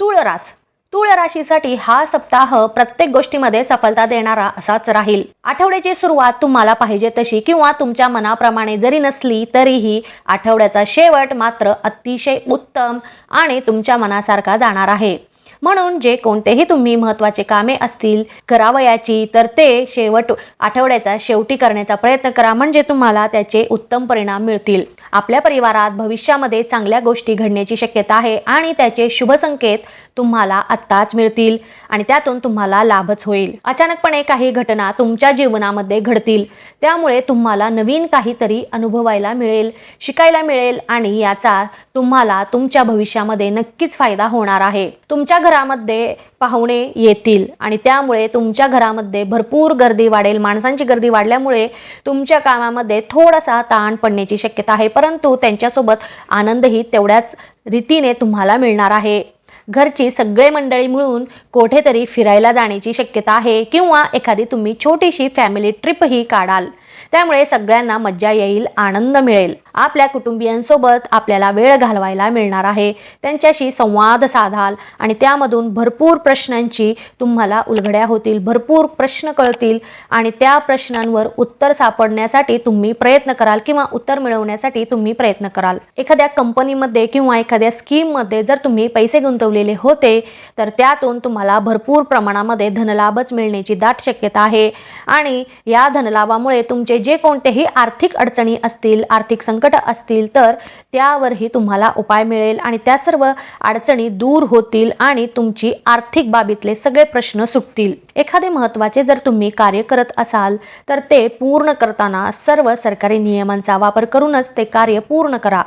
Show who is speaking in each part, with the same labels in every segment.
Speaker 1: तुळरास तुळ राशीसाठी हा सप्ताह प्रत्येक गोष्टीमध्ये सफलता देणारा असाच राहील. आठवड्याची सुरुवात तुम्हाला पाहिजे तशी किंवा तुमच्या मनाप्रमाणे जरी नसली तरीही आठवड्याचा शेवट मात्र अतिशय उत्तम आणि तुमच्या मनासारखा जाणार आहे. म्हणून जे कोणतेही तुम्ही महत्त्वाचे कामे असतील करावयाची तर ते शेवट आठवड्याचा शेवटी करण्याचा प्रयत्न करा. म्हणजे तुम्हाला त्याचे उत्तम परिणाम मिळतील. आपल्या परिवारात भविष्यामध्ये चांगल्या गोष्टी घडण्याची शक्यता आहे आणि त्याचे शुभ संकेत तुम्हाला आत्ताच मिळतील आणि त्यातून तुम्हाला लाभच होईल. अचानकपणे काही घटना तुमच्या जीवनामध्ये घडतील. त्यामुळे तुम्हाला नवीन काहीतरी अनुभवायला मिळेल शिकायला मिळेल आणि याचा तुम्हाला तुमच्या भविष्यामध्ये नक्कीच फायदा होणार आहे. तुमच्या घरामध्ये पाहुणे येतील आणि त्यामुळे तुमच्या घरामध्ये भरपूर गर्दी वाढेल. माणसांची गर्दी वाढल्यामुळे तुमच्या कामामध्ये थोडासा ताण पडण्याची शक्यता आहे. परंतु त्यांच्यासोबत आनंदही तेवढ्याच रीतीने तुम्हाला मिळणार आहे. घरची सगळे मंडळी मिळून कोठेतरी फिरायला जाण्याची शक्यता आहे किंवा एखादी तुम्ही छोटीशी फॅमिली ट्रिपही काढाल. त्यामुळे सगळ्यांना मज्जा येईल आनंद मिळेल. आपल्या कुटुंबियांसोबत आपल्याला वेळ घालवायला मिळणार आहे. त्यांच्याशी संवाद साधाल आणि त्यामधून भरपूर प्रश्नांची तुम्हाला उलगड्या होतील भरपूर प्रश्न कळतील आणि त्या प्रश्नांवर उत्तर सापडण्यासाठी तुम्ही प्रयत्न कराल किंवा उत्तर मिळवण्यासाठी तुम्ही प्रयत्न कराल. एखाद्या कंपनीमध्ये किंवा एखाद्या स्कीममध्ये जर तुम्ही पैसे गुंतवलेले होते तर त्यातून तुम्हाला भरपूर प्रमाणामध्ये धनलाभच मिळण्याची दाट शक्यता आहे. आणि या धनलाभामुळे तुमचे जे कोणतेही आर्थिक अडचणी असतील आर्थिक संकट असतील तर त्यावरही तुम्हाला उपाय मिळेल. आणि त्या सर्व अडचणी दूर होतील आणि तुमची आर्थिक बाबीतले सगळे प्रश्न सुटतील. एखादे महत्त्वाचे जर तुम्ही कार्य करत असाल तर ते पूर्ण करताना सर्व सरकारी नियमांचा वापर करूनच ते कार्य पूर्ण करा.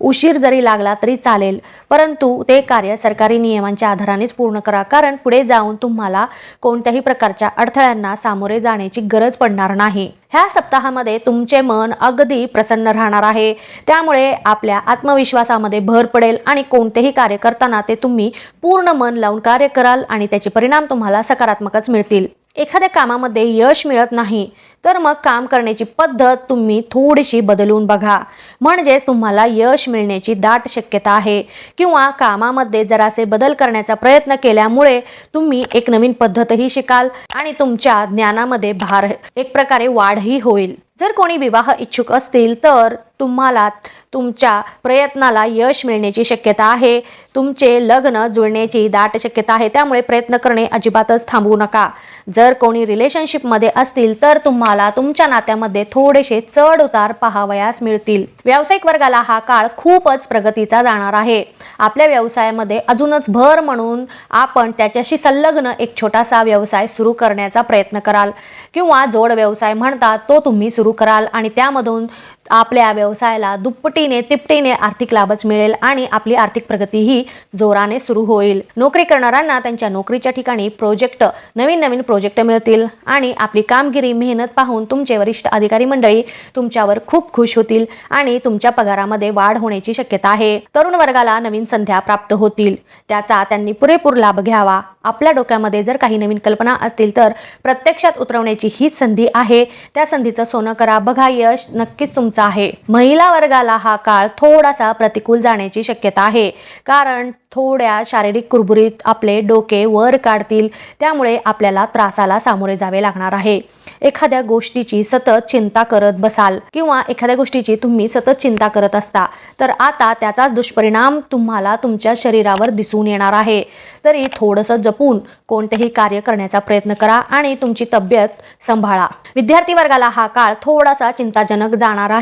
Speaker 1: उशीर जरी लागला तरी चालेल. परंतु ते कार्य सरकारी नियमांच्या आधारानेच पूर्ण करा. कारण पुढे जाऊन तुम्हाला कोणत्याही प्रकारच्या अडथळ्यांना सामोरे जाण्याची गरज पडणार नाही. ह्या सप्ताहामध्ये तुमचे मन अगदी प्रसन्न राहणार आहे. त्यामुळे आपल्या आत्मविश्वासामध्ये भर पडेल आणि कोणतेही कार्य करताना ते तुम्ही पूर्ण मन लावून कार्य कराल आणि त्याचे परिणाम तुम्हाला सकारात्मकच मिळतील. एखाद्या कामामध्ये यश मिळत नाही तर मग काम करण्याची पद्धत तुम्ही थोडीशी बदलून बघा. म्हणजेच तुम्हाला यश मिळण्याची दाट शक्यता आहे. किंवा कामामध्ये जरासे बदल करण्याचा प्रयत्न केल्यामुळे तुम्ही एक नवीन पद्धतही शिकाल आणि तुमच्या ज्ञानामध्ये भार एक प्रकारे वाढही होईल. जर कोणी विवाह इच्छुक असतील तर तुम्हाला तुमच्या प्रयत्नाला यश मिळण्याची शक्यता आहे. तुमचे लग्न जुळण्याची दाट शक्यता आहे. त्यामुळे प्रयत्न करणे अजिबातच थांबवू नका. जर कोणी रिलेशनशिपमध्ये असतील तर तुम्हाला तुमच्या नात्यामध्ये थोडेसे चढ उतार पाहावयास मिळतील. व्यावसायिक वर्गाला हा काळ खूपच प्रगतीचा जाणार आहे. आपल्या व्यवसायामध्ये अजूनच भर म्हणून आपण त्याच्याशी संलग्न एक छोटासा व्यवसाय सुरू करण्याचा प्रयत्न कराल. किंवा जोड व्यवसाय म्हणतात तो तुम्ही सुरू कराल आणि त्यामधून आपल्या व्यवसायाला दुप्पटीने तिपटीने आर्थिक लाभच मिळेल आणि आपली आर्थिक प्रगतीही जोराने सुरू होईल. नोकरी करणाऱ्यांना त्यांच्या नोकरीच्या ठिकाणी प्रोजेक्ट नवीन नवीन प्रोजेक्ट मिळतील आणि आपली कामगिरी मेहनत पाहून तुमचे वरिष्ठ अधिकारी मंडळी तुमच्यावर खूप खुश होतील आणि तुमच्या पगारामध्ये वाढ होण्याची शक्यता आहे. तरुण वर्गाला नवीन संध्या प्राप्त होतील. त्याचा त्यांनी पुरेपूर लाभ घ्यावा. आपल्या डोक्यामध्ये जर काही नवीन कल्पना असतील तर प्रत्यक्षात उतरवण्याची हीच संधी आहे. त्या संधीचं सोनं करा. बघा यश नक्कीच तुम उंच आहे. महिला वर्गाला हा काळ थोडासा प्रतिकूल जाण्याची शक्यता आहे. कारण थोड्या शारीरिक कुरबुरीत आपले डोके वर काढतील. त्यामुळे आपल्याला त्रासाला सामोरे जावे लागणार आहे. एखाद्या गोष्टीची सतत चिंता करत बसाल किंवा एखाद्या गोष्टीची तुम्ही सतत चिंता करत असता तर आता त्याचा दुष्परिणाम तुम्हाला तुमच्या शरीरावर दिसून येणार आहे. तरी थोडंसं जपून कोणतेही कार्य करण्याचा प्रयत्न करा आणि तुमची तब्येत सांभाळा. विद्यार्थी वर्गाला हा काळ थोडासा चिंताजनक जाणार आहे.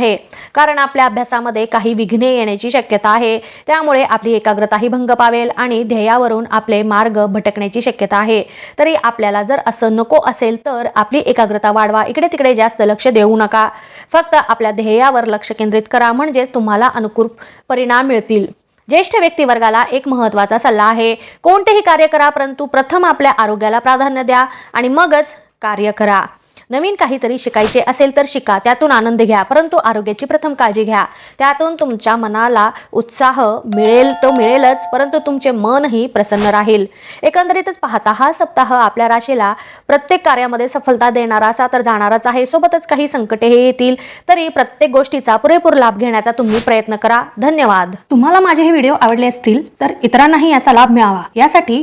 Speaker 1: कारण आपल्या अभ्यासामध्ये काही विघ्ने येण्याची शक्यता आहे. त्यामुळे आपली एकाग्रताही भंग पावेल आणि ध्येयावरून आपले मार्ग भटकण्याची शक्यता आहे. तरी आपल्याला जर असं नको असेल तर आपली एकाग्रता वाढवा. इकडे तिकडे जास्त लक्ष देऊ नका. फक्त आपल्या ध्येयावर लक्ष केंद्रित करा. म्हणजेच तुम्हाला अनुकूल परिणाम मिळतील. ज्येष्ठ व्यक्तिवर्गाला एक महत्त्वाचा सल्ला आहे. कोणतेही कार्य करा परंतु प्रथम आपल्या आरोग्याला प्राधान्य द्या आणि मगच कार्य करा. नवीन काहीतरी शिकायचे असेल तर शिका त्यातून आनंद घ्या. परंतु आरोग्याची प्रथम काळजी घ्या. त्यातून तुमच्या मनाला उत्साह मिळेल तो मिळेलच परंतु तुमचे मनही प्रसन्न राहील. एकंदरीतच पाहता हा सप्ताह आपल्या राशीला प्रत्येक कार्यामध्ये सफलता देणारा असा तर जाणारच आहे. सोबतच काही संकटेही येतील तरी प्रत्येक गोष्टीचा पुरेपूर लाभ घेण्याचा तुम्ही प्रयत्न करा. धन्यवाद.
Speaker 2: तुम्हाला माझे हे व्हिडिओ आवडले असतील तर इतरांनाही याचा लाभ मिळावा. यासाठी